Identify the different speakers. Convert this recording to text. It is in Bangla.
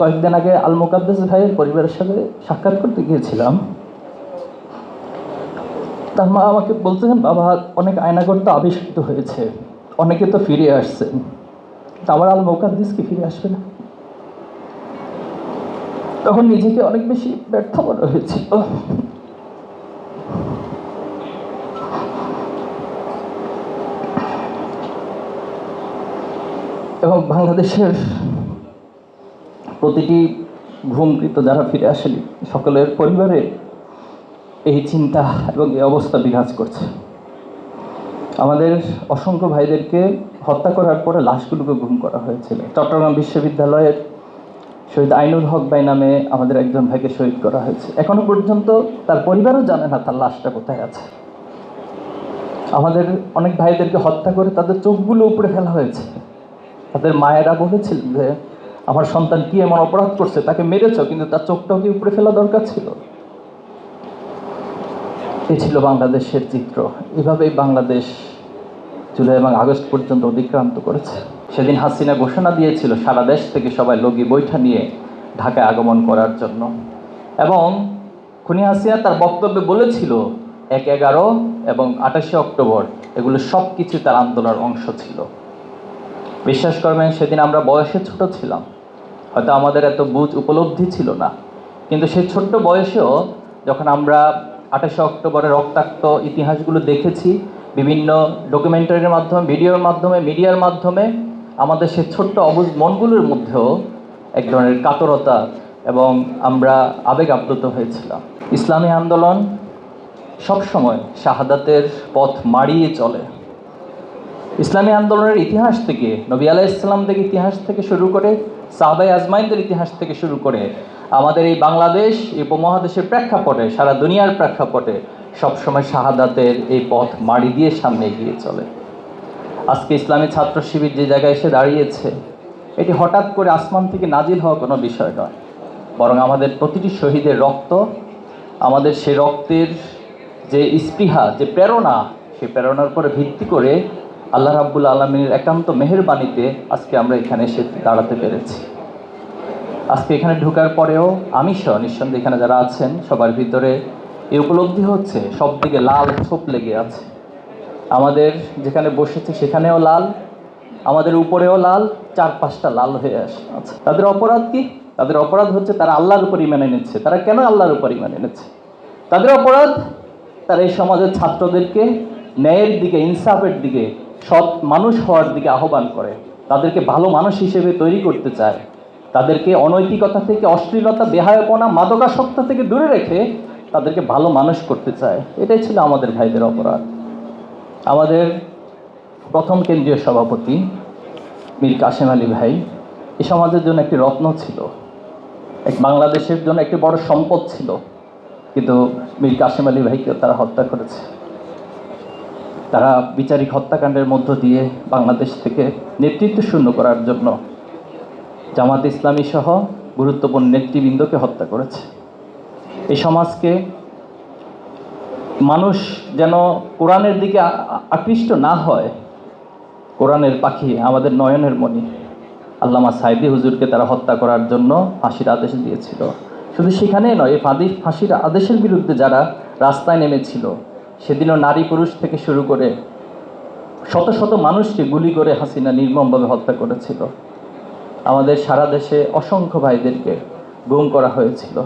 Speaker 1: কয়েকদিন আগে আল মোকাদ্দেস ভাইয়ের পরিবারের সাথে সাক্ষাৎ করতে গিয়েছিলাম। তার মা আমাকে বলতেছেন, বাবা, অনেক আয়নাগর তো আবিষ্কৃত হয়েছে। অনেকে তো ফিরে আসছেন আমার আল মোকাদ্দিস কি ফিরে আসবে না? তখন নিজেকে অনেক বেশি ব্যর্থ মনে হয়েছিল। এবং বাংলাদেশের প্রতিটি ঘুমকৃত যারা ফিরে আসেনি, সকলের পরিবারে এই চিন্তা এবং এই অবস্থা বিরাজ করছে। আমাদের অসংখ্য ভাইদেরকে হত্যা করার পরে লাশগুলোকে গুম করা হয়েছিল। চট্টগ্রাম বিশ্ববিদ্যালয়ের শহীদ আইনুল হক ভাই নামে আমাদের একজন ভাইকে শহীদ করা হয়েছে। এখনও পর্যন্ত তার পরিবারও জানে না তার লাশটা কোথায় আছে। আমাদের অনেক ভাইদেরকে হত্যা করে তাদের চোখগুলো উপরে ফেলা হয়েছে। তাদের মায়েরা বলেছিলেন যে আমার সন্তান কি এমন অপরাধ করছে? তাকে মেরেছ, কিন্তু তার চোখটাও কি উপরে ফেলা দরকার ছিল? এ ছিল বাংলাদেশের চিত্র। এভাবেই বাংলাদেশ জুলাই এবং আগস্ট পর্যন্ত অতিক্রান্ত করেছে। সেদিন হাসিনা ঘোষণা দিয়েছিল সারা দেশ থেকে সবাই লগি বৈঠা নিয়ে ঢাকায় আগমন করার জন্য। এবং খুনি হাসিনা তার বক্তব্যে বলেছিল, এক এগারো এবং আঠাশে অক্টোবর এগুলো সব কিছু তার আন্দোলনের অংশ ছিল। বিশ্বাস করবেন, সেদিন আমরা বয়সে ছোট ছিলাম। হয়তো আমাদের এত বুঝ উপলব্ধি ছিল না। কিন্তু সে ছোট্ট বয়সেও যখন আমরা আঠাশে অক্টোবরের রক্তাক্ত ইতিহাসগুলো দেখেছি, বিভিন্ন ডকুমেন্টারির মাধ্যমে, ভিডিওর মাধ্যমে, মিডিয়ার মাধ্যমে, আমাদের সে ছোট্ট অবুজ মনগুলোর মধ্যেও এক ধরনের কাতরতা এবং আমরা আবেগ আপ্লুত হয়েছিলাম। ইসলামী আন্দোলন সবসময় শাহাদাতের পথ মাড়িয়ে চলে। ইসলামী আন্দোলনের ইতিহাস থেকে, নবী আলাহ ইসলামদের ইতিহাস থেকে শুরু করে সাহবাই আজমাইনদের ইতিহাস থেকে শুরু করে আমাদের এই বাংলাদেশ উপমহাদেশের প্রেক্ষাপটে, সারা দুনিয়ার প্রেক্ষাপটে সবসময় শাহাদাতের এই পথ মাড়ি দিয়ে সামনে এগিয়ে চলে। আজকে ইসলামী ছাত্র শিবির যে জায়গায় এসে দাঁড়িয়েছে, এটি হঠাৎ করে আসমান থেকে নাজিল হওয়া কোনো বিষয় নয়। বরং আমাদের প্রতিটি শহীদের রক্ত, আমাদের সে রক্তের যে স্পৃহা, যে প্রেরণা সেই প্রেরণার উপরে ভিত্তি করে আল্লাহ রাব্বুল আলমীর একান্ত মেহেরবাণীতে আজকে আমরা এখানে এসে দাঁড়াতে পেরেছি। আজকে এখানে ঢোকার পরেও আমি সহ নিঃসন্দেহে এখানে যারা আছেন, সবার ভিতরে এই উপলব্ধি হচ্ছে সব দিকে লাল ছোপ লেগে আছে। আমাদের যেখানে বসেছে সেখানেও লাল, আমাদের উপরেও লাল চার পাঁচটা লাল হয়ে আসে আচ্ছা তাদের অপরাধ কি? তাদের অপরাধ হচ্ছে তারা আল্লাহর উপর ইমান এনেছে। তারা কেন আল্লাহর উপর ইমান এনেছে? তাদের অপরাধ, তারা এই সমাজের ছাত্রদেরকে ন্যায়ের দিকে, ইনসাফের দিকে সৎ মানুষ হওয়ার দিকে আহ্বান করে। তাদেরকে ভালো মানুষ হিসেবে তৈরি করতে চায়। তাদেরকে অনৈতিকতা থেকে অশ্লীলতা, বেহায়পনা, মাদকাসক্ত থেকে দূরে রেখে তাদেরকে ভালো মানুষ করতে চায়। এটাই ছিল আমাদের ভাইদের অপরাধ। আমাদের প্রথম কেন্দ্রীয় সভাপতি মীর কাশেম আলী ভাই এ সমাজের জন্য একটি রত্ন ছিল। এক বাংলাদেশের জন্য একটি বড় সম্পদ ছিল। কিন্তু মীর কাশেম আলী ভাইকে তারা হত্যা করেছে। তারা বিচারিক হত্যাকাণ্ডের মধ্য দিয়ে বাংলাদেশ থেকে নেতৃত্ব শূন্য করার জন্য জামাত ইসলামী সহ গুরুত্বপূর্ণ নেতৃবৃন্দকে হত্যা করেছে। এই সমাজকে মানুষ যেন কোরআনের দিকে আকৃষ্ট না হয়, কোরআনের পাখি আমাদের নয়নের মণি। আল্লামা সাইদি হুজুরকে তারা হত্যা করার জন্য ফাঁসির আদেশ দিয়েছিল। শুধু সেখানেই নয়, এই ফাঁদি, ফাঁসির আদেশের বিরুদ্ধে যারা রাস্তায় নেমেছিল সেদিনও নারী পুরুষ থেকে শুরু করে শত শত মানুষকে গুলি করে হাসিনা নির্মমভাবে হত্যা করেছিল। আমাদের সারা দেশে অসংখ্য ভাইদেরকে গুম করা হয়েছিল।